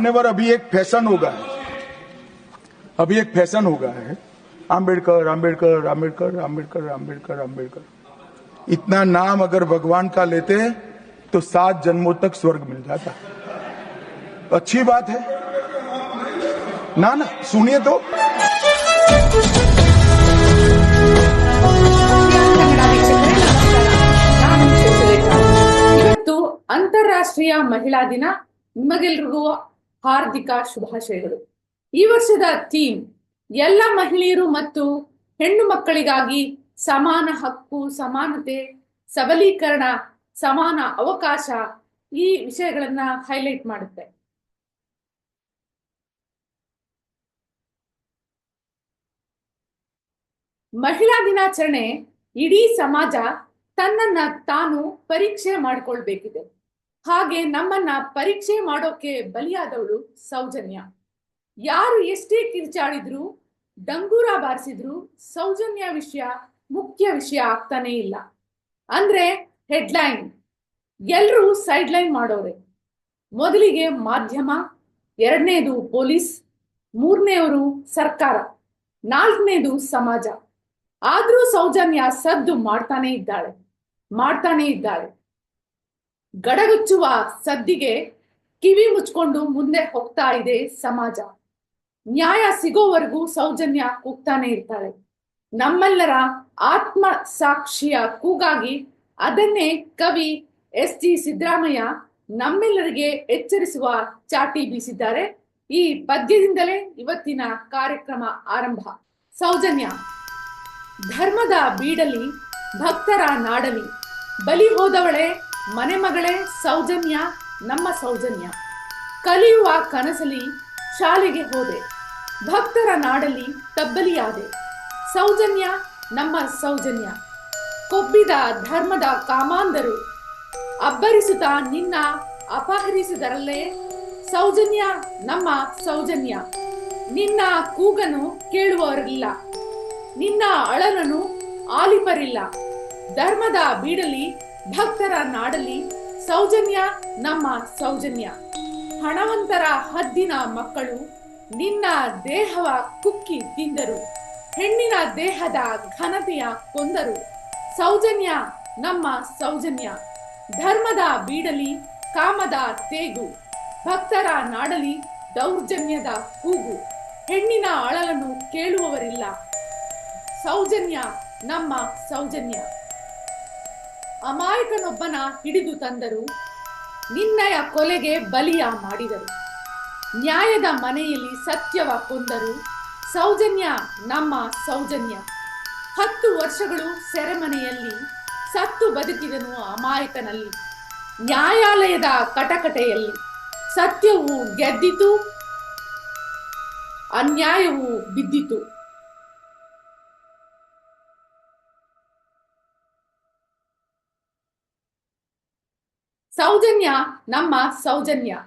मान्यवर अभी एक फैशन हो गया है अभी एक फैशन हो गया है आम्बेडकर आम्बेडकर आम्बेडकर आम्बेडकर आम्बेडकर आम्बेडकर इतना नाम अगर भगवान का लेते हैं तो सात जन्मों तक स्वर्ग मिल जाता अच्छी बात है ना ना सुनिए तो ಕನ್ನಡ ವೀಕ್ಷಕರೇ ನಮಸ್ಕಾರ ನಾನು ಸುರೇಖಾ. ಇವತ್ತು ಅಂತಾರಾಷ್ಟ್ರೀಯ ಮಹಿಳಾ ದಿನ ನಿಮಗೆಲ್ರಿಗೂ ಹಾರ್ದಿಕ ಶುಭಾಶಯಗಳು. ಈ ವರ್ಷದ ಥೀಮ್, ಎಲ್ಲ ಮಹಿಳೆಯರು ಮತ್ತು ಹೆಣ್ಣು ಮಕ್ಕಳಿಗಾಗಿ ಸಮಾನ ಹಕ್ಕು, ಸಮಾನತೆ, ಸಬಲೀಕರಣ, ಸಮಾನ ಅವಕಾಶ ಈ ವಿಷಯಗಳನ್ನ ಹೈಲೈಟ್ ಮಾಡುತ್ತೆ. ಮಹಿಳಾ ದಿನಾಚರಣೆ ಇಡೀ ಸಮಾಜ ತನ್ನನ್ನ ತಾನು ಪರೀಕ್ಷೆ ಮಾಡಿಕೊಳ್ಬೇಕಿದೆ. ಹಾಗೆ ನಮ್ಮನ್ನ ಪರೀಕ್ಷೆ ಮಾಡೋಕೆ ಬಲಿಯಾದವಳು ಸೌಜನ್ಯ. ಯಾರು ಎಷ್ಟೇ ಕಿರ್ಚಾಡಿದ್ರು, ಡಂಗೂರ ಬಾರಿಸಿದ್ರು ಸೌಜನ್ಯ ವಿಷಯ ಮುಖ್ಯ ವಿಷಯ ಆಗ್ತಾನೇ ಇಲ್ಲ. ಅಂದ್ರೆ ಹೆಡ್ಲೈನ್, ಎಲ್ರೂ ಸೈಡ್ ಲೈನ್ ಮಾಡೋರೆ. ಮೊದಲಿಗೆ ಮಾಧ್ಯಮ, ಎರಡನೇದು ಪೊಲೀಸ್, ಮೂರನೆಯವರು ಸರ್ಕಾರ, ನಾಲ್ಕನೇದು ಸಮಾಜ. ಆದ್ರೂ ಸೌಜನ್ಯ ಸದ್ದು ಮಾಡ್ತಾನೆ ಇದ್ದಾಳೆ ಮಾಡ್ತಾನೆ ಇದ್ದಾಳೆ. ಗಡಗುಚ್ಚುವ ಸದ್ದಿಗೆ ಕಿವಿ ಮುಚ್ಕೊಂಡು ಮುಂದೆ ಹೋಗ್ತಾ ಇದೆ ಸಮಾಜ. ನ್ಯಾಯ ಸಿಗೋವರೆಗೂ ಸೌಜನ್ಯ ಕೂಗ್ತಾನೆ ಇರ್ತಾಳೆ. ನಮ್ಮೆಲ್ಲರ ಆತ್ಮ ಸಾಕ್ಷಿಯ ಕೂಗಾಗಿ ಅದನ್ನೇ ಕವಿ ಎಸ್ ಜಿ ಸಿದ್ದರಾಮಯ್ಯ ನಮ್ಮೆಲ್ಲರಿಗೆ ಎಚ್ಚರಿಸುವ ಚಾಟಿ ಬೀಸಿದ್ದಾರೆ. ಈ ಪದ್ಯದಿಂದಲೇ ಇವತ್ತಿನ ಕಾರ್ಯಕ್ರಮ ಆರಂಭ. ಸೌಜನ್ಯ, ಧರ್ಮದ ಬೀಡಲಿ ಭಕ್ತರ ನಾಡಲಿ. ಬಲಿ ಹೋದವಳೆ ಮನೆ ಮಗಳೇ, ಸೌಜನ್ಯ, ನಮ್ಮ ಸೌಜನ್ಯ. ಕಲಿಯುವ ಕನಸಲಿ ಶಾಲೆಗೆ ಹೋದೆ. ಭಕ್ತರ ನಾಡಲಿ ತಬ್ಬಲಿಯಾದೆ. ಸೌಜನ್ಯ, ನಮ್ಮ ಸೌಜನ್ಯ. ಕೊಬ್ಬಿದ ಧರ್ಮದ ಕಾಮಾಂಧರು ಅಬ್ಬರಿಸುತ್ತ ನಿನ್ನ ಅಪಹರಿಸಿದರಲ್ಲೇ? ಸೌಜನ್ಯ, ನಮ್ಮ ಸೌಜನ್ಯ. ನಿನ್ನ ಕೂಗನು ಕೇಳುವವರಿಲ್ಲ. ನಿನ್ನ ಅಳಲನು ಆಲಿಪರಿಲ್ಲ. ಧರ್ಮದ ಬೀಡಲಿ ಭಕ್ತರ ನಾಡಲಿ ಸೌಜನ್ಯ, ನಮ್ಮ ಸೌಜನ್ಯ. ಹಣವಂತರ ಹದ್ದಿನ ಮಕ್ಕಳು ನಿನ್ನ ದೇಹವ ಕುಕ್ಕಿ ತಿಂದರು. ಹೆಣ್ಣಿನ ದೇಹದ ಘನತೆಯ ಕೊಂದರು. ಸೌಜನ್ಯ, ನಮ್ಮ ಸೌಜನ್ಯ. ಧರ್ಮದ ಬೀಡಲಿ, ಕಾಮದ ತೇಗು. ಭಕ್ತರ ನಾಡಲಿ ದೌರ್ಜನ್ಯದ ಕೂಗು. ಹೆಣ್ಣಿನ ಅಳಲನ್ನು ಕೇಳುವವರಿಲ್ಲ. ಸೌಜನ್ಯ, ನಮ್ಮ ಸೌಜನ್ಯ. ಅಮಾಯಕನೊಬ್ಬನ ಹಿಡಿದು ತಂದರು. ನಿನ್ನಯ ಕೊಲೆಗೆ ಬಲಿಯ ಮಾಡಿದರು. ನ್ಯಾಯದ ಮನೆಯಲ್ಲಿ ಸತ್ಯವ ಕೊಂದರು. ಸೌಜನ್ಯ ನಮ್ಮ ಸೌಜನ್ಯ. ಹತ್ತು ವರ್ಷಗಳು ಸೆರೆಮನೆಯಲ್ಲಿ ಸತ್ತು ಬದುಕಿದನು ಅಮಾಯಕನಲ್ಲಿ. ನ್ಯಾಯಾಲಯದ ಕಟಕಟೆಯಲ್ಲಿ ಸತ್ಯವು ಗೆದ್ದಿತು, ಅನ್ಯಾಯವು ಬಿದ್ದಿತು. ಸೌಜನ್ಯ, ನಮ್ಮ ಸೌಜನ್ಯ.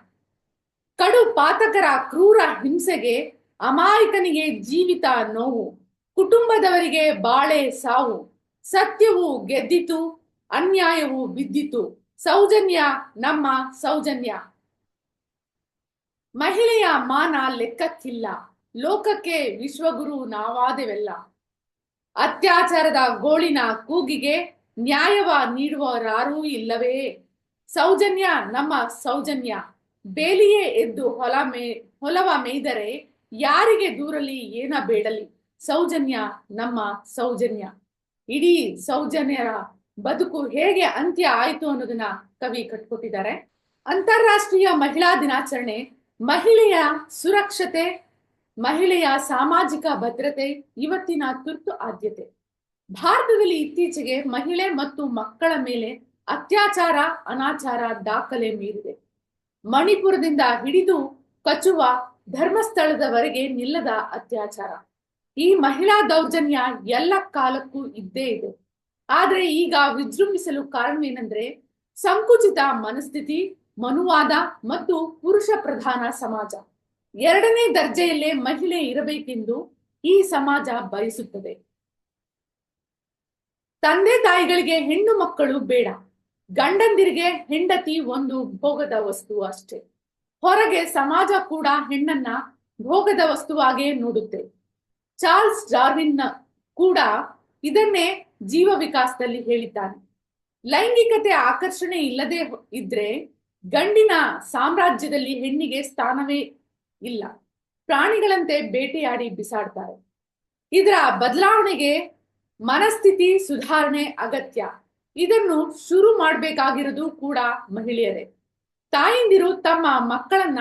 ಕಡು ಪಾತಕರ ಕ್ರೂರ ಹಿಂಸೆಗೆ ಅಮಾಯಕನಿಗೆ ಜೀವಿತ ನೋವು. ಕುಟುಂಬದವರಿಗೆ ಬಾಳೆ ಸಾವು. ಸತ್ಯವು ಗೆದ್ದಿತು, ಅನ್ಯಾಯವು ಬಿದ್ದಿತು. ಸೌಜನ್ಯ, ನಮ್ಮ ಸೌಜನ್ಯ. ಮಹಿಳೆಯ ಮಾನ ಲೆಕ್ಕಕ್ಕಿಲ್ಲ. ಲೋಕಕ್ಕೆ ವಿಶ್ವಗುರು ನಾವಾದೆವೆಲ್ಲ. ಅತ್ಯಾಚಾರದ ಗೋಳಿನ ಕೂಗಿಗೆ ನ್ಯಾಯವ ನೀಡುವವರಾರೂ ಇಲ್ಲವೇ? ಸೌಜನ್ಯ ನಮ್ಮ ಸೌಜನ್ಯ. ಬೇಲಿಯೇ ಎದ್ದು ಹೊಲ ಮೇ ಹೊಲವ ಮೇಯ್ದರೆ ಯಾರಿಗೆ ದೂರಲಿ ಏನ ಬೇಡಲಿ? ಸೌಜನ್ಯ ನಮ್ಮ ಸೌಜನ್ಯ. ಇಡೀ ಸೌಜನ್ಯರ ಬದುಕು ಹೇಗೆ ಅಂತ್ಯ ಆಯ್ತು ಅನ್ನೋದನ್ನ ಕವಿ ಕಟ್ಕೊಟ್ಟಿದ್ದಾರೆ. ಅಂತಾರಾಷ್ಟ್ರೀಯ ಮಹಿಳಾ ದಿನಾಚರಣೆ ಮಹಿಳೆಯ ಸುರಕ್ಷತೆ ಮಹಿಳೆಯ ಸಾಮಾಜಿಕ ಭದ್ರತೆ ಇವತ್ತಿನ ತುರ್ತು ಆದ್ಯತೆ. ಭಾರತದಲ್ಲಿ ಇತ್ತೀಚೆಗೆ ಮಹಿಳೆ ಮತ್ತು ಮಕ್ಕಳ ಮೇಲೆ ಅತ್ಯಾಚಾರ, ಅನಾಚಾರ ದಾಖಲೆ ಮೀರಿದೆ. ಮಣಿಪುರದಿಂದ ಹಿಡಿದು ಕಚುವ ಧರ್ಮಸ್ಥಳದವರೆಗೆ ನಿಲ್ಲದ ಅತ್ಯಾಚಾರ. ಈ ಮಹಿಳಾ ದೌರ್ಜನ್ಯ ಎಲ್ಲ ಕಾಲಕ್ಕೂ ಇದ್ದೇ ಇದೆ. ಆದ್ರೆ ಈಗ ವಿಜೃಂಭಿಸಲು ಕಾರಣವೇನೆಂದ್ರೆ ಸಂಕುಚಿತ ಮನಸ್ಥಿತಿ, ಮನುವಾದ ಮತ್ತು ಪುರುಷ ಪ್ರಧಾನ ಸಮಾಜ. ಎರಡನೇ ದರ್ಜೆಯಲ್ಲೇ ಮಹಿಳೆ ಇರಬೇಕೆಂದು ಈ ಸಮಾಜ ಬಯಸುತ್ತದೆ. ತಂದೆ ತಾಯಿಗಳಿಗೆ ಹೆಣ್ಣು ಮಕ್ಕಳು ಬೇಡ. ಗಂಡಂದಿರಿಗೆ ಹೆಂಡತಿ ಒಂದು ಭೋಗದ ವಸ್ತು ಅಷ್ಟೇ. ಹೊರಗೆ ಸಮಾಜ ಕೂಡ ಹೆಣ್ಣನ್ನ ಭೋಗದ ವಸ್ತುವಾಗೇ ನೋಡುತ್ತೆ. ಚಾರ್ಲ್ಸ್ ಡಾರ್ವಿನ್ ಕೂಡ ಇದನ್ನೇ ಜೀವ ವಿಕಾಸದಲ್ಲಿ ಹೇಳಿದ್ದಾನೆ. ಲೈಂಗಿಕತೆ ಆಕರ್ಷಣೆ ಇಲ್ಲದೆ ಇದ್ರೆ ಗಂಡಿನ ಸಾಮ್ರಾಜ್ಯದಲ್ಲಿ ಹೆಣ್ಣಿಗೆ ಸ್ಥಾನವೇ ಇಲ್ಲ. ಪ್ರಾಣಿಗಳಂತೆ ಬೇಟೆಯಾಡಿ ಬಿಸಾಡ್ತಾರೆ. ಇದರ ಬದಲಾವಣೆಗೆ ಮನಸ್ಥಿತಿ ಸುಧಾರಣೆ ಅಗತ್ಯ. ಇದನ್ನು ಶುರು ಮಾಡಬೇಕಾಗಿರೋದು ಕೂಡ ಮಹಿಳೆಯರೇ. ತಾಯಂದಿರು ತಮ್ಮ ಮಕ್ಕಳನ್ನ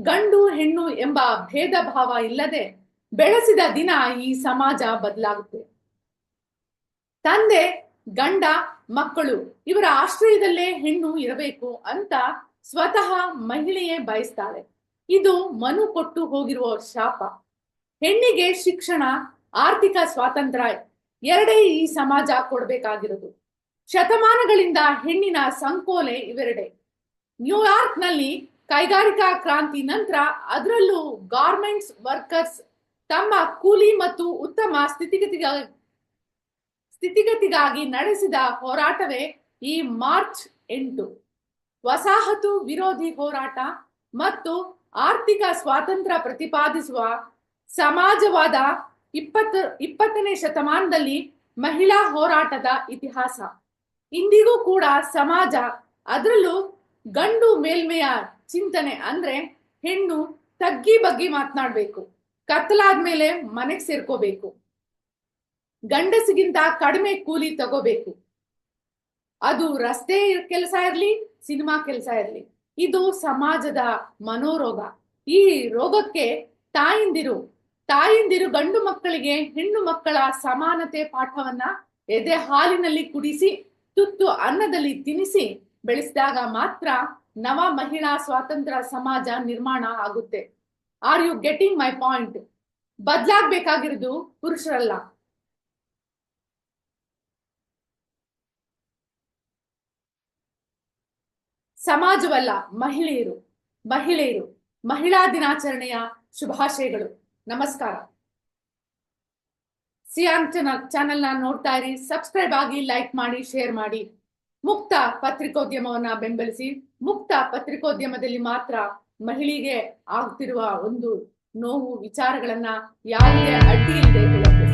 ಗಂಡು ಹೆಣ್ಣು ಎಂಬ ಭೇದ ಭಾವ ಇಲ್ಲದೆ ಬೆಳೆಸಿದ ದಿನ ಈ ಸಮಾಜ ಬದಲಾಗುತ್ತೆ. ತಂದೆ, ಗಂಡ, ಮಕ್ಕಳು ಇವರ ಆಶ್ರಯದಲ್ಲೇ ಹೆಣ್ಣು ಇರಬೇಕು ಅಂತ ಸ್ವತಃ ಮಹಿಳೆಯೇ ಬಯಸ್ತಾಳೆ. ಇದು ಮನು ಕೊಟ್ಟು ಹೋಗಿರುವ ಶಾಪ. ಹೆಣ್ಣಿಗೆ ಶಿಕ್ಷಣ, ಆರ್ಥಿಕ ಸ್ವಾತಂತ್ರ್ಯ ಎರಡೇ ಈ ಸಮಾಜ ಕೊಡಬೇಕಾಗಿರೋದು. ಶತಮಾನಗಳಿಂದ ಹೆಣ್ಣಿನ ಸಂಕೋಲೆ ಇವೆರಡೆ. ನ್ಯೂಯಾರ್ಕ್ನಲ್ಲಿ ಕೈಗಾರಿಕಾ ಕ್ರಾಂತಿ ನಂತರ ಅದರಲ್ಲೂ ಗಾರ್ಮೆಂಟ್ಸ್ ವರ್ಕರ್ಸ್ ತಮ್ಮ ಕೂಲಿ ಮತ್ತು ಉತ್ತಮ ಸ್ಥಿತಿಗತಿಗಾಗಿ ಸ್ಥಿತಿಗತಿಗಾಗಿ ನಡೆಸಿದ ಹೋರಾಟವೇ ಈ ಮಾರ್ಚ್ ಎಂಟು. ವಸಾಹತು ವಿರೋಧಿ ಹೋರಾಟ ಮತ್ತು ಆರ್ಥಿಕ ಸ್ವಾತಂತ್ರ್ಯ ಪ್ರತಿಪಾದಿಸುವ ಸಮಾಜವಾದ ಇಪ್ಪತ್ತು, ಇಪ್ಪತ್ತನೇ ಶತಮಾನದಲ್ಲಿ ಮಹಿಳಾ ಹೋರಾಟದ ಇತಿಹಾಸ. ಇಂದಿಗೂ ಕೂಡ ಸಮಾಜ ಅದರಲ್ಲೂ ಗಂಡು ಮೇಲ್ಮೆಯ ಚಿಂತನೆ ಅಂದ್ರೆ ಹೆಣ್ಣು ತಗ್ಗಿ ಬಗ್ಗಿ ಮಾತನಾಡ್ಬೇಕು ಕತ್ತಲಾದ್ಮೇಲೆ ಮನೆಗ್ ಸೇರ್ಕೋಬೇಕು, ಗಂಡಸಿಗಿಂತ ಕಡಿಮೆ ಕೂಲಿ ತಗೋಬೇಕು. ಅದು ರಸ್ತೆ ಕೆಲಸ ಇರ್ಲಿ, ಸಿನಿಮಾ ಕೆಲಸ ಇರ್ಲಿ, ಇದು ಸಮಾಜದ ಮನೋರೋಗ. ಈ ರೋಗಕ್ಕೆ ತಾಯಿಂದಿರು ತಾಯಿಂದಿರು ಗಂಡು ಮಕ್ಕಳಿಗೆ ಹೆಣ್ಣು ಮಕ್ಕಳ ಸಮಾನತೆ ಪಾಠವನ್ನ ಎದೆ ಹಾಲಿನಲ್ಲಿ ಕುಡಿಸಿ ತುತ್ತು ಅನ್ನದಲ್ಲಿ ತಿನಿಸಿ ಬೆಳೆಸಿದಾಗ ಮಾತ್ರ ನವ ಮಹಿಳಾ ಸ್ವಾತಂತ್ರ್ಯ ಸಮಾಜ ನಿರ್ಮಾಣ ಆಗುತ್ತೆ. Are you getting my point ಬದ್ಲಾಗ್ಬೇಕಾಗಿರೋದು ಪುರುಷರಲ್ಲ. ಸಮಾಜವಲ್ಲ, ಮಹಿಳೆಯರು. ಮಹಿಳೆಯರು, ಮಹಿಳಾ ದಿನಾಚರಣೆಯ ಶುಭಾಶಯಗಳು. ನಮಸ್ಕಾರ. ಸಿಯಾನ್ ಚಾನಲ್, ಚಾನೆಲ್ನ ನೋಡ್ತಾ ಇರಿ. ಸಬ್ಸ್ಕ್ರೈಬ್ ಆಗಿ ಲೈಕ್ ಮಾಡಿ ಶೇರ್ ಮಾಡಿ. ಮುಕ್ತ ಪತ್ರಿಕೋದ್ಯಮವನ್ನ ಬೆಂಬಲಿಸಿ. ಮುಕ್ತ ಪತ್ರಿಕೋದ್ಯಮದಲ್ಲಿ ಮಾತ್ರ ಮಹಿಳೆಗೆ ಆಗ್ತಿರುವ ಒಂದು ನೋವು, ವಿಚಾರಗಳನ್ನ ಯಾವುದೇ ಅಡ್ಡಿ ಇಲ್ಲದೆ ಹೇಳಕ್ಕೆ